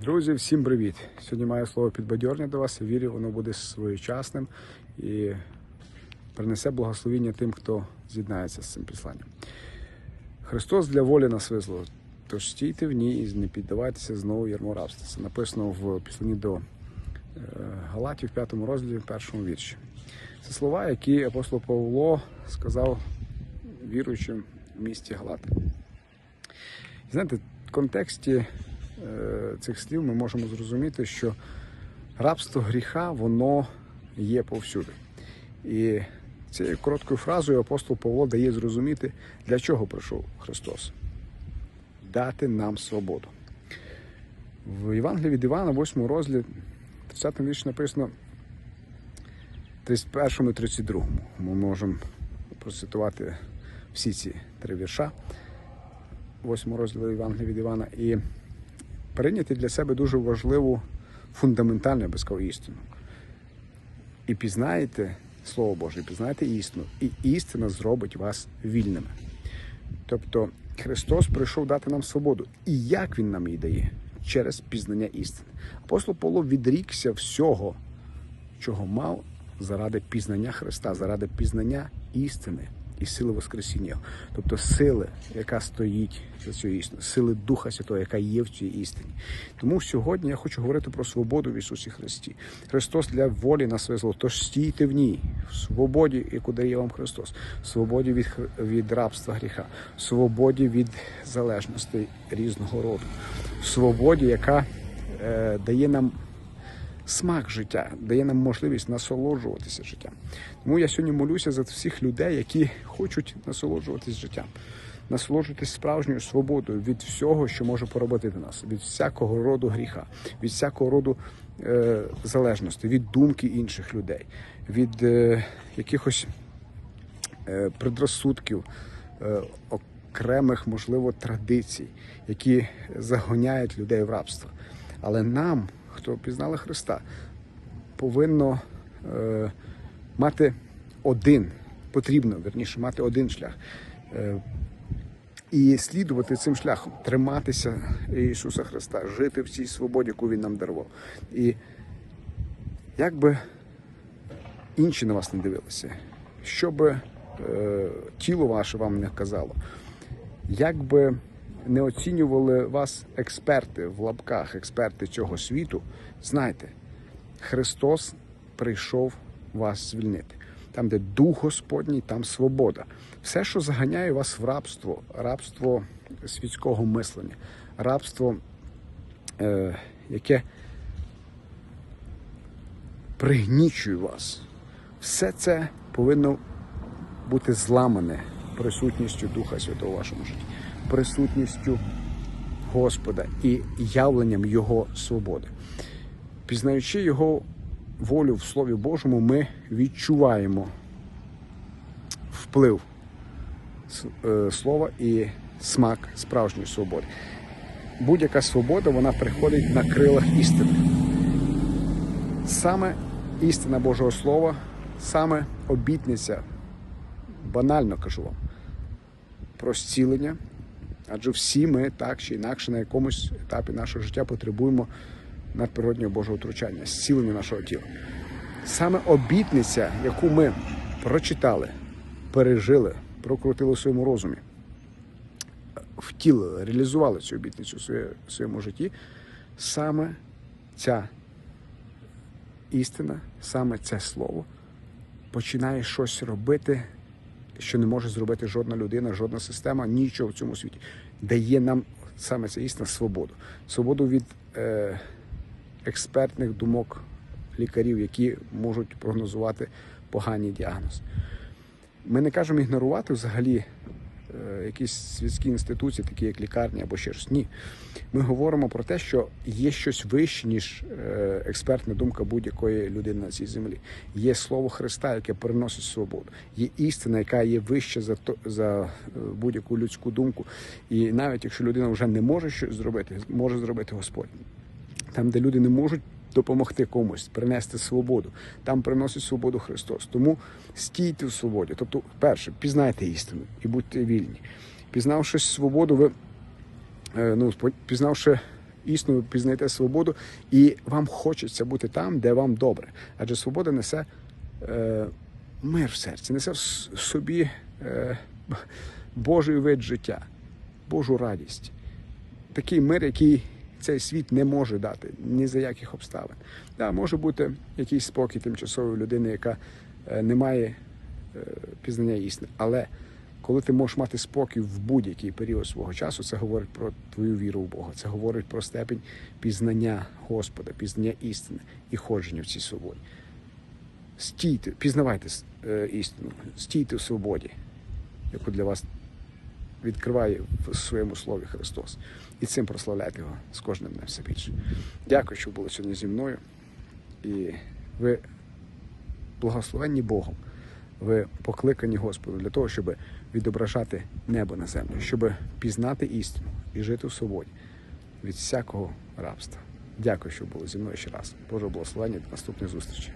Друзі, всім привіт! Сьогодні маю слово підбадьорення до вас. Вірю, воно буде своєчасним і принесе благословіння тим, хто з'єднається з цим післанням. Христос для волі нас визволив, тож стійте в ній і не піддавайтеся знову ярмо рабства. Це написано в післанні до е, Галатів, в п'ятому розділі, в першому вірші. Це слова, які апостол Павло сказав віруючим в місті Галати. Знаєте, в контексті цих слів ми можемо зрозуміти, що рабство гріха воно є повсюди. І цією короткою фразою апостол Павло дає зрозуміти, для чого прийшов Христос. Дати нам свободу. В Євангелії від Івана, 8 розділі, 30 вірші написано 31 і 32. Ми можемо процитувати всі ці три вірша. 8 розділу Євангелія від Івана, і прийняти для себе дуже важливу фундаментальну я би сказав, істину. І пізнаєте Слово Боже, пізнаєте істину, і істина зробить вас вільними. Тобто Христос прийшов дати нам свободу. І як Він нам її дає? Через пізнання істини. Апостол Павло відрікся всього, чого мав заради пізнання Христа, заради пізнання істини і сили Воскресіння. Тобто сили, яка стоїть за цю істину, сили Духа Святого, яка є в цій істині. Тому сьогодні я хочу говорити про свободу в Ісусі Христі. Христос для волі нас визволив, тож стійте в ній, в свободі, яку дає вам Христос, в свободі від, від рабства гріха, в свободі від залежностей різного роду, в свободі, яка е, дає нам смак життя, дає нам можливість насолоджуватися життям. Тому я сьогодні молюся за всіх людей, які хочуть насолоджуватись життям, насолоджуватись справжньою свободою від всього, що може пороботити нас, від всякого роду гріха, від всякого роду е, залежності, від думки інших людей, від е, якихось е, предрозсудків, е, окремих, можливо, традицій, які загоняють людей в рабство. Але нам, хто пізнали Христа, повинно е, мати один, потрібно верніше мати один шлях. Е, і слідувати цим шляхом, триматися Ісуса Христа, жити в цій свободі, яку Він нам дарував. І як би інші на вас не дивилися, що би е, тіло ваше вам не казало, як би не оцінювали вас експерти в лапках, експерти цього світу, знайте, Христос прийшов вас звільнити. Там, де дух Господній, там свобода. Все, що заганяє вас в рабство, рабство світського мислення, рабство, е, яке пригнічує вас, все це повинно бути зламане присутністю Духа Святого в вашому житті, присутністю Господа і явленням Його свободи. Пізнаючи Його волю в Слові Божому, ми відчуваємо вплив е, слова і смак справжньої свободи. Будь-яка свобода вона приходить на крилах істини. Саме істина Божого Слова, саме обітниця, банально кажу вам, про зцілення. Адже всі ми так чи інакше на якомусь етапі нашого життя потребуємо надприроднього Божого втручання, зцілення нашого тіла. Саме обітниця, яку ми прочитали, пережили, прокрутили в своєму розумі, втілили, реалізували цю обітницю в своєму житті, саме ця істина, саме це слово починає щось робити, що не може зробити жодна людина, жодна система, нічого в цьому світі. Дає нам саме ця істина свободу. Свободу від е, експертних думок лікарів, які можуть прогнозувати поганий діагноз. Ми не кажемо ігнорувати взагалі якісь світські інституції, такі як лікарні або ще щось. Ні. Ми говоримо про те, що є щось вище, ніж е, експертна думка будь-якої людини на цій землі. Є слово Христа, яке приносить свободу. Є істина, яка є вища за то за е, будь-яку людську думку. І навіть якщо людина вже не може щось зробити, може зробити Господь. Там, де люди не можуть допомогти комусь, принести свободу, там приносить свободу Христос. Тому стійте в свободі. Тобто, перше, пізнайте істину і будьте вільні. Пізнавши свободу, ви е, ну, пізнавши істину, ви пізнаєте свободу, і вам хочеться бути там, де вам добре. Адже свобода несе е, мир в серці, несе в собі е, Божий вид життя, Божу радість. Такий мир, який цей світ не може дати ні за яких обставин. Да, може бути якийсь спокій тимчасової людини, яка е, не має е, пізнання істини. Але коли ти можеш мати спокій в будь-який період свого часу, це говорить про твою віру в Бога. Це говорить про степень пізнання Господа, пізнання істини і ходження в цій свободі. Стійте, пізнавайте е, істину, стійте в свободі, яку для вас відкриває в своєму слові Христос. І цим прославляйте його з кожним днем все більше. Дякую, що були сьогодні зі мною. І ви благословенні Богом. Ви покликані Господу для того, щоб відображати небо на землю, щоб пізнати істину і жити в свободі від всякого рабства. Дякую, що були зі мною ще раз. Боже благословення до наступних зустрічей.